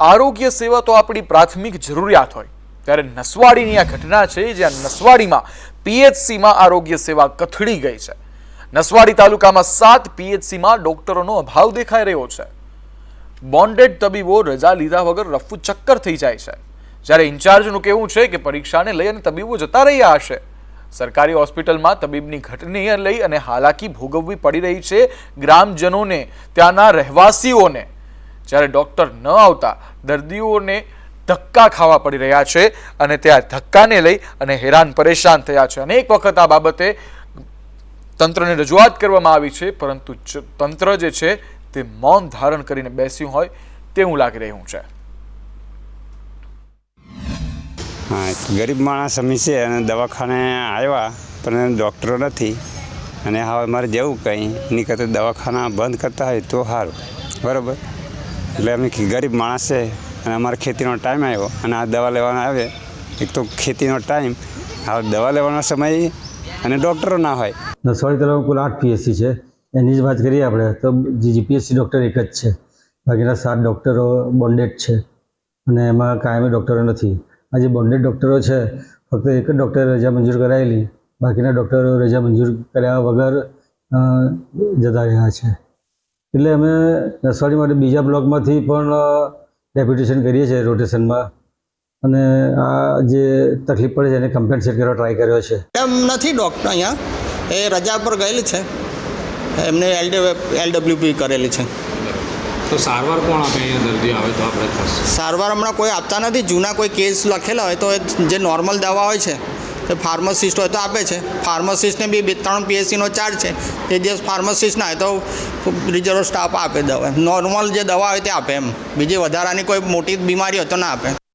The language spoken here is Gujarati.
આરોગ્ય સેવા તો આપણી પ્રાથમિક જરૂરિયાત હોય. ત્યારે નસવાડીની આ ઘટના છે જ્યાં નસવાડીમાં પીએચસીમાં આરોગ્ય સેવા કથળી ગઈ છે. નસવાડી તાલુકામાં સાત પીએચસીમાં ડોક્ટરોનો અભાવ દેખાઈ રહ્યો છે. બોન્ડેડ તબીબો રજા લીધા વગર રફુ ચક્કર થઈ જાય છે. જ્યારે ઇન્ચાર્જનું કહેવું છે કે પરીક્ષાને લઈ અને તબીબો જતા રહ્યા હશે. સરકારી હોસ્પિટલમાં તબીબની ઘટને લઈ અને હાલાકી ભોગવવી પડી રહી છે ગ્રામજનોને, ત્યાંના રહેવાસીઓને. જ્યારે ડૉક્ટર ન આવતા દર્દીઓને ધક્કા ખાવા પડી રહ્યા છે અને ત્યાં ધક્કાને લઈ અને હેરાન પરેશાન થયા છે. અનેક વખત આ બાબતે તંત્રને રજૂઆત કરવામાં આવી છે, પરંતુ તંત્ર જે છે તે મૌન ધારણ કરીને બેસ્યું હોય તેવું લાગી રહ્યું છે. ગરીબ માણસ અમે છે અને દવાખાને આવ્યા, પણ ડૉક્ટરો નથી. અને હવે મારે જવું કંઈ? એની કરતાં દવાખાના બંધ કરતા હોય તો સારું. બરાબર? એટલે અમે ગરીબ માણસ અને અમારે ખેતીનો ટાઈમ આવ્યો અને આ દવા લેવાના આવે, એક તો ખેતીનો ટાઈમ હવે દવા લેવાનો સમય અને ડૉક્ટરો ના હોય. નસવાડી તાલુકામાં કુલ આઠ પીએસસી છે. એની જ વાત કરીએ આપણે, તો જીપીએસસી ડૉક્ટર એક જ છે. બાકીના સાત ડૉક્ટરો બોન્ડેડ છે. અને એમાં કાયમી ડૉક્ટરો નથી. આ જે બોન્ડેડ ડૉક્ટરો છે, ફક્ત એક જ ડૉક્ટરે રજા મંજૂર કરાયેલી. બાકીના ડૉક્ટરો રજા મંજૂર કર્યા વગર જતા રહ્યા છે. એટલે અમે નસવાડી માટે બીજા બ્લોકમાંથી પણ ડેપ્યુટેશન કરીએ છીએ રોટેશનમાં અને આ જે તકલીફ પડે છે એને કમ્પેન્સેટ કરવા ટ્રાય કર્યો છે. એમ નથી ડૉક્ટર અહીંયા. એ રજા પર ગયેલી છે. એમને એલડબ્લ્યુપી કરેલી છે. તો સારવાર કોણ આપે અહીંયા દર્દી આવે તો આપણે સારવાર હમણાં કોઈ આપતા નથી. જૂના કોઈ કેસ લખેલા હોય તો જે નોર્મલ દવા હોય છે એ ફાર્માસિસ્ટ હોય તો આપે છે. ફાર્માસિસ્ટને બી બે, ત્રણ પીએસસીનો ચાર્જ છે. એ જે ફાર્માસિસ્ટ ના હોય તો રિઝર્વ સ્ટાફ આપે દવા. નોર્મલ જે દવા હોય તે આપે એમ. બીજી વધારાની કોઈ મોટી બીમારી હોય તો ના આપે.